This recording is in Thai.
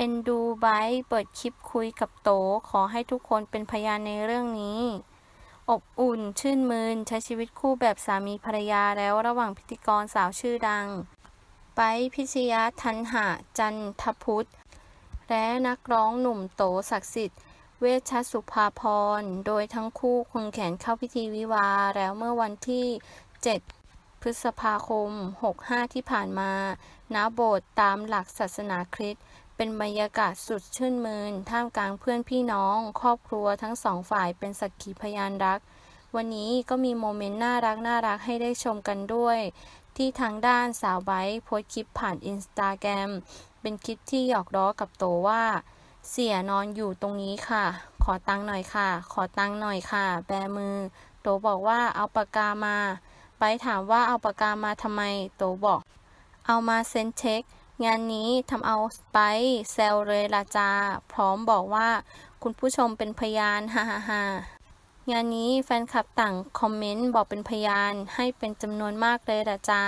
เอ็นดูไบเปิดคลิปคุยกับโต ขอให้ทุกคนเป็นพยานในเรื่องนี้ อบอุ่น ชื่นมืน ใช้ชีวิตคู่แบบสามีภรรยาแล้วระหว่างพิธีกรสาวชื่อดังไบพิชยาทันหะ จันทพุทธ และนักร้องหนุ่มโตศักดิ์สิทธิ์ เวชสุภาพร โดยทั้งคู่ควงแขนเข้าพิธีวิวาแล้วเมื่อวันที่ 7พฤษภาคม 65 ที่ผ่านมา ณ โบสถ์ตามหลักศาสนาคริสต์ เป็นบรรยากาศสุดชื่นมืนท่ามกลางเพื่อนพี่น้อง ครอบครัวทั้งสองฝ่ายเป็นสักขีพยานรัก วันนี้ก็มีโมเมนต์น่ารักน่ารักให้ได้ชมกันด้วย ที่ทางด้านสาวไบส์โพสคลิปผ่านอินสตาแกรมเป็นคลิปที่หยอกล้อกับโตว่า เสียนอนอยู่ตรงนี้ค่ะ ขอตังค์หน่อยค่ะ ขอตังค์หน่อยค่ะ แบมือ โตบอกว่าเอาปากกามา ไปถามว่าเอาปากกามาทำไม โตบอก เอามาเซ็นเช็ค งานนี้ทำเอาไปเซลเลยละจา พร้อมบอกว่าคุณผู้ชมเป็นพยานฮ่าฮ่าฮ่างานนี้แฟนคลับต่างคอมเมนต์บอกเป็นพยานให้เป็นจำนวนมากเลยละจ้า